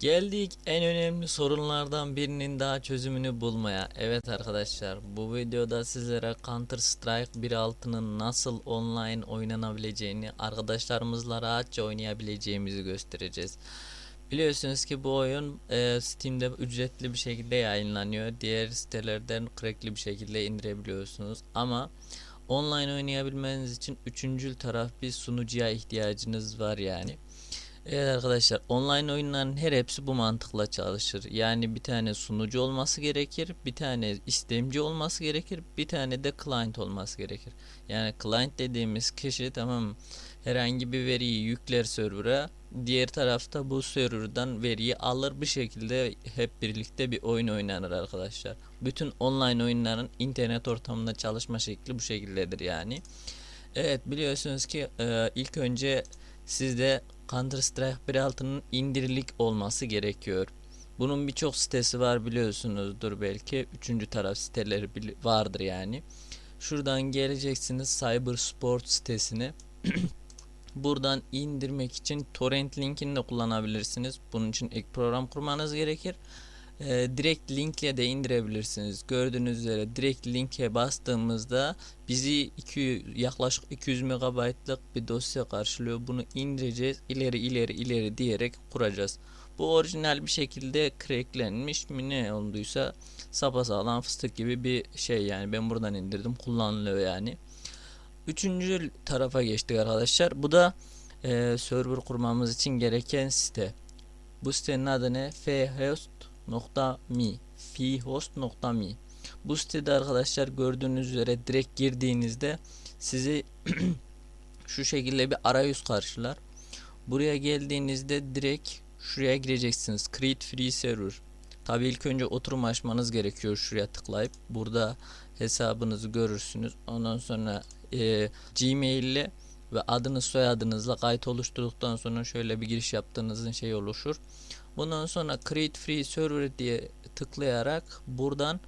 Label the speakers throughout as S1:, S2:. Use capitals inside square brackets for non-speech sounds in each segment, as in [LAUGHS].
S1: Geldik en önemli sorunlardan birinin daha çözümünü bulmaya. Evet arkadaşlar bu videoda sizlere Counter Strike 1.6'nın nasıl online oynanabileceğini arkadaşlarımızla rahatça oynayabileceğimizi göstereceğiz. Biliyorsunuz ki bu oyun e, Steam'de ücretli bir şekilde yayınlanıyor. Diğer sitelerden crackli bir şekilde indirebiliyorsunuz. Ama online oynayabilmeniz için üçüncül taraf bir sunucuya ihtiyacınız var yani. Evet arkadaşlar online oyunların her hepsi bu mantıkla çalışır. Yani bir tane sunucu olması gerekir, bir tane istemci olması gerekir, bir tane de client olması gerekir. Yani client dediğimiz kişi tamam herhangi bir veriyi yükler server'a, diğer tarafta bu server'dan veriyi alır bir şekilde hep birlikte bir oyun oynanır arkadaşlar. Bütün online oyunların internet ortamında çalışma şekli bu şekildedir yani. Evet biliyorsunuz ki ilk önce sizde Counter Strike 1.6'nın indirilik olması gerekiyor. Bunun birçok sitesi var biliyorsunuzdur belki. Üçüncü taraf siteleri vardır yani. Şuradan geleceksiniz Cyber Sport sitesine. [CLEARS THROAT] Buradan indirmek için torrent linkini de kullanabilirsiniz. Bunun için ek program kurmanız gerekir. Ee, direkt linkle de indirebilirsiniz. Gördüğünüz üzere direkt linke bastığımızda bizi 200, yaklaşık 200 MB'lık bir dosya karşılıyor. Bunu indireceğiz. ileri ileri ileri diyerek kuracağız. Bu orijinal bir şekilde cracklenmiş mi ne olduysa sapasağlam fıstık gibi bir şey yani ben buradan indirdim kullanılıyor yani. Üçüncü tarafa geçtik arkadaşlar. Bu da e, server kurmamız için gereken site. Bu sitenin adı ne? fhost.me fhost.me Bu sitede arkadaşlar gördüğünüz üzere direkt girdiğinizde sizi [CLEARS THROAT] şu şekilde bir arayüz karşılar. Buraya geldiğinizde direkt şuraya gireceksiniz. Create free server. Tabi ilk önce oturum açmanız gerekiyor şuraya tıklayıp. Burada hesabınızı görürsünüz. Ondan sonra e, Gmail ile ve adınız soyadınızla kayıt oluşturduktan sonra şöyle bir giriş yaptığınızın şey oluşur. Bundan sonra Create Free Server diye tıklayarak buradan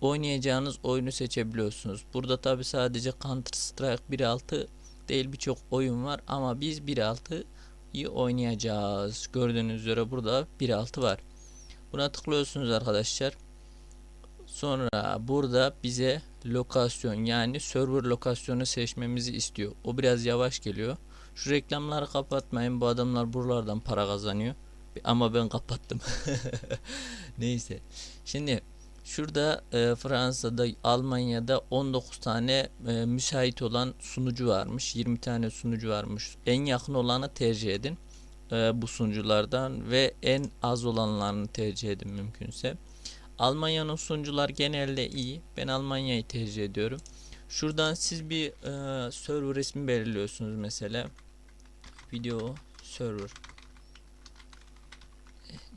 S1: oynayacağınız oyunu seçebiliyorsunuz. Burada tabi sadece Counter Strike 1.6 değil birçok oyun var ama biz 1.6'yı oynayacağız. Gördüğünüz üzere burada 1.6 var. Buna tıklıyorsunuz arkadaşlar. Sonra burada bize lokasyon yani server lokasyonu seçmemizi istiyor. O biraz yavaş geliyor. Şu reklamları kapatmayın. Bu adamlar buralardan para kazanıyor. Ama ben kapattım. [LAUGHS] Neyse. Şimdi şurada e, Fransa'da, Almanya'da 19 tane e, müsait olan sunucu varmış. 20 tane sunucu varmış. En yakın olanı tercih edin. E, bu sunuculardan ve en az olanlarını tercih edin mümkünse. Almanya'nın sunucular genelde iyi. Ben Almanya'yı tercih ediyorum. Şuradan siz bir e, server ismi belirliyorsunuz mesela. Video server.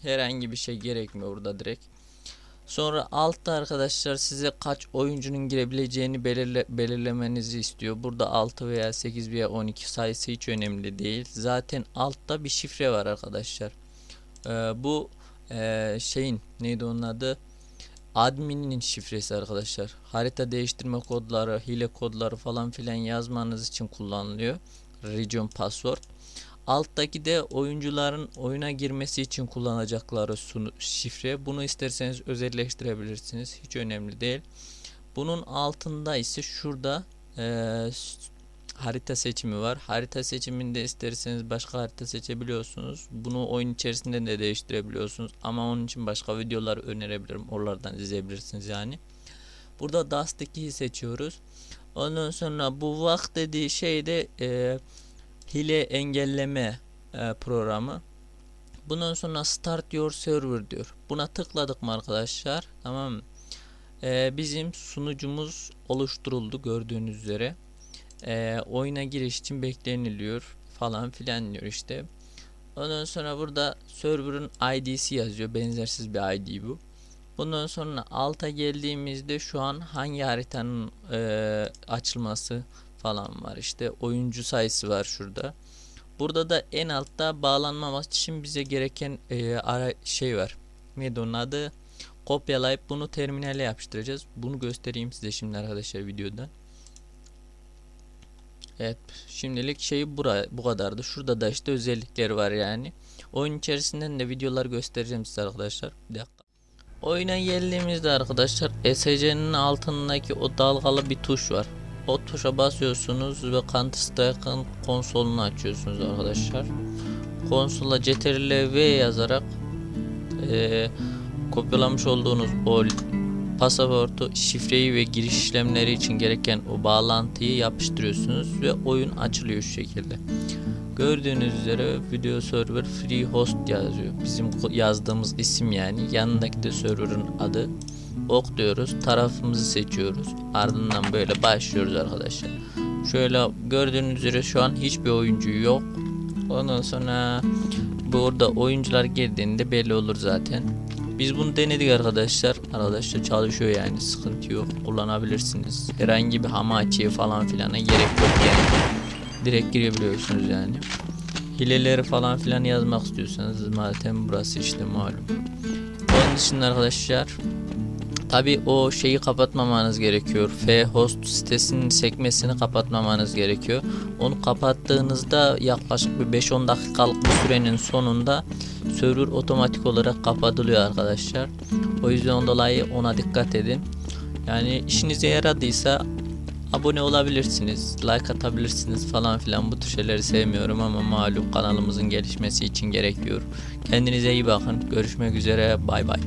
S1: Herhangi bir şey gerekmiyor burada direkt. Sonra altta arkadaşlar size kaç oyuncunun girebileceğini belirle, belirlemenizi istiyor. Burada 6 veya 8 veya 12 sayısı hiç önemli değil. Zaten altta bir şifre var arkadaşlar. Ee, bu e, şeyin neydi onun adı? Admin'in şifresi arkadaşlar. Harita değiştirme kodları, hile kodları falan filan yazmanız için kullanılıyor. Region password. Alttaki de oyuncuların oyuna girmesi için kullanacakları şifre. Bunu isterseniz özelleştirebilirsiniz. Hiç önemli değil. Bunun altında ise şurada e, harita seçimi var. Harita seçiminde isterseniz başka harita seçebiliyorsunuz. Bunu oyun içerisinde de değiştirebiliyorsunuz. Ama onun için başka videolar önerebilirim. Oralardan izleyebilirsiniz yani. Burada Dust 2'yi seçiyoruz. Ondan sonra bu vak dediği şey de e, hile engelleme e, programı. Bundan sonra Start Your Server diyor. Buna tıkladık mı arkadaşlar? Tamam mı? E, bizim sunucumuz oluşturuldu gördüğünüz üzere. E, oyuna giriş için bekleniliyor falan filan diyor işte. Ondan sonra burada server'ın ID'si yazıyor. Benzersiz bir ID bu. Bundan sonra alta geldiğimizde şu an hangi haritanın e, açılması falan var. İşte oyuncu sayısı var şurada. Burada da en altta bağlanmamak için bize gereken e, ara şey var. Neydi onun adı? Kopyalayıp bunu terminale yapıştıracağız. Bunu göstereyim size şimdi arkadaşlar videoda. Evet şimdilik şey bura, bu kadardı. Şurada da işte özellikleri var yani. Oyun içerisinden de videolar göstereceğim size arkadaşlar. Bir dakika. Oyuna geldiğimizde arkadaşlar SC'nin altındaki o dalgalı bir tuş var. O tuşa basıyorsunuz ve Counter Strike'ın konsolunu açıyorsunuz arkadaşlar. Konsola CTRL V yazarak eee, kopyalamış olduğunuz o pasaportu, şifreyi ve giriş işlemleri için gereken o bağlantıyı yapıştırıyorsunuz ve oyun açılıyor şu şekilde. Gördüğünüz üzere video server free host yazıyor. Bizim yazdığımız isim yani. Yanındaki de server'ın adı. Ok diyoruz. Tarafımızı seçiyoruz. Ardından böyle başlıyoruz arkadaşlar. Şöyle gördüğünüz üzere şu an hiçbir oyuncu yok. Ondan sonra burada oyuncular girdiğinde belli olur zaten. Biz bunu denedik arkadaşlar. Arkadaşlar çalışıyor yani sıkıntı yok. Kullanabilirsiniz. Herhangi bir hamachiye falan filana gerek yok yani. Direkt girebiliyorsunuz yani. Hileleri falan filan yazmak istiyorsanız zaten burası işte malum. Onun dışında arkadaşlar Tabi o şeyi kapatmamanız gerekiyor. F host sitesinin sekmesini kapatmamanız gerekiyor. Onu kapattığınızda yaklaşık bir 5-10 dakikalık bir sürenin sonunda server otomatik olarak kapatılıyor arkadaşlar. O yüzden dolayı ona dikkat edin. Yani işinize yaradıysa abone olabilirsiniz, like atabilirsiniz falan filan bu tür şeyleri sevmiyorum ama malum kanalımızın gelişmesi için gerekiyor. Kendinize iyi bakın. Görüşmek üzere. Bay bay.